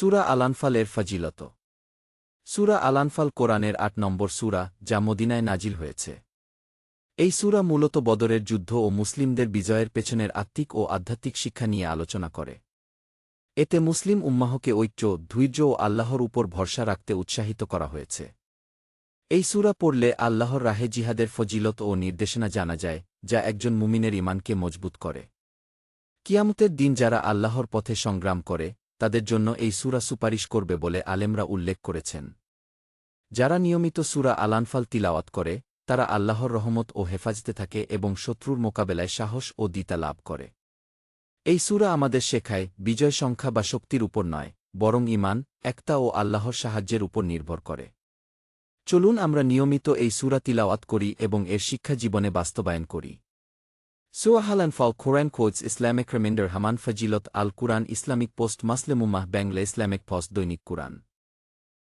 সুরা আলানফালের ফাজিলত। সুরা আলানফাল কোরআনের আট নম্বর সুরা, যা মদিনায় নাজিল হয়েছে। এই সুরা মূলত বদরের যুদ্ধ ও মুসলিমদের বিজয়ের পেছনের আত্মিক ও আধ্যাত্মিক শিক্ষা নিয়ে আলোচনা করে। এতে মুসলিম উম্মাহকে ঐক্য, ধৈর্য ও আল্লাহর উপর ভরসা রাখতে উৎসাহিত করা হয়েছে। এই সুরা পড়লে আল্লাহর রাহে জিহাদের ফজিলত ও নির্দেশনা জানা যায়, যা একজন মুমিনের ইমানকে মজবুত করে। কিয়ামতের দিন যারা আল্লাহর পথে সংগ্রাম করে তাদের জন্য এই সুরা সুপারিশ করবে বলে আলেমরা উল্লেখ করেছেন। যারা নিয়মিত সুরা আলানফাল তিলাওয়াত করে, তারা আল্লাহর রহমত ও হেফাজতে থাকে এবং শত্রুর মোকাবেলায় সাহস ও দিতা লাভ করে। এই সুরা আমাদের শেখায় বিজয় সংখ্যা বা শক্তির উপর নয়, বরং ইমান একতা ও আল্লাহর সাহায্যের উপর নির্ভর করে। চলুন আমরা নিয়মিত এই সুরা তিলাওয়াত করি এবং এর শিক্ষা জীবনে বাস্তবায়ন করি। সুয়াহালান ফল কোরআন কোচ ইসলামিক রিমাইন্ডার হামান ফজিলত আল কুরআন ইসলামিক পোস্ট মাসলেমুম্মাহ ব্যাংলা ইসলামিক পস্ট দৈনিক কুরআন